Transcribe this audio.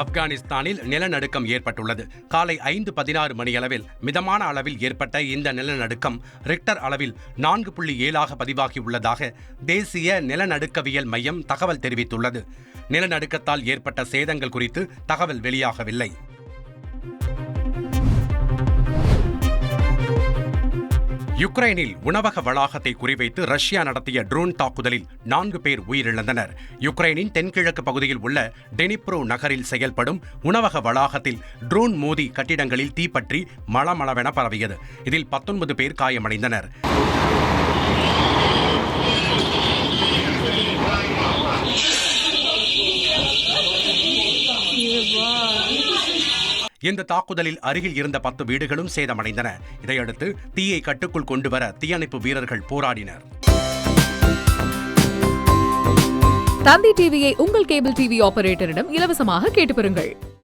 ஆப்கானிஸ்தானில் நிலநடுக்கம் ஏற்பட்டுள்ளது. காலை ஐந்து பதினாறு மணியளவில் மிதமான அளவில் ஏற்பட்ட இந்த நிலநடுக்கம் ரிக்டர் அளவில் நான்கு புள்ளி ஏழாக பதிவாகியுள்ளதாக தேசிய நிலநடுக்கவியல் மையம் தகவல் தெரிவித்துள்ளது. நிலநடுக்கத்தால் ஏற்பட்ட சேதங்கள் குறித்து தகவல் வெளியாகவில்லை. யுக்ரைனில் உணவக வளாகத்தை குறிவைத்து ரஷ்யா நடத்திய ட்ரோன் தாக்குதலில் நான்கு பேர் உயிரிழந்தனர். யுக்ரைனின் தென்கிழக்கு பகுதியில் உள்ள டெனிப்ரோ நகரில் செயல்படும் உணவக வளாகத்தில் ட்ரோன் மோதி கட்டிடங்களில் தீப்பற்றி மளமளவென பரவியது. இதில் பத்தொன்பது பேர் காயமடைந்தனர். இந்த தாக்குதலில் அருகில் இருந்த பத்து வீடுகளும் சேதமடைந்தன. இதையடுத்து தீயை கட்டுக்குள் கொண்டுவர தீயணைப்பு வீரர்கள் போராடினர். தந்தி டிவியை உங்கள் கேபிள் டிவி ஆபரேட்டரிடம் இலவசமாக கேட்டு பெறுங்கள்.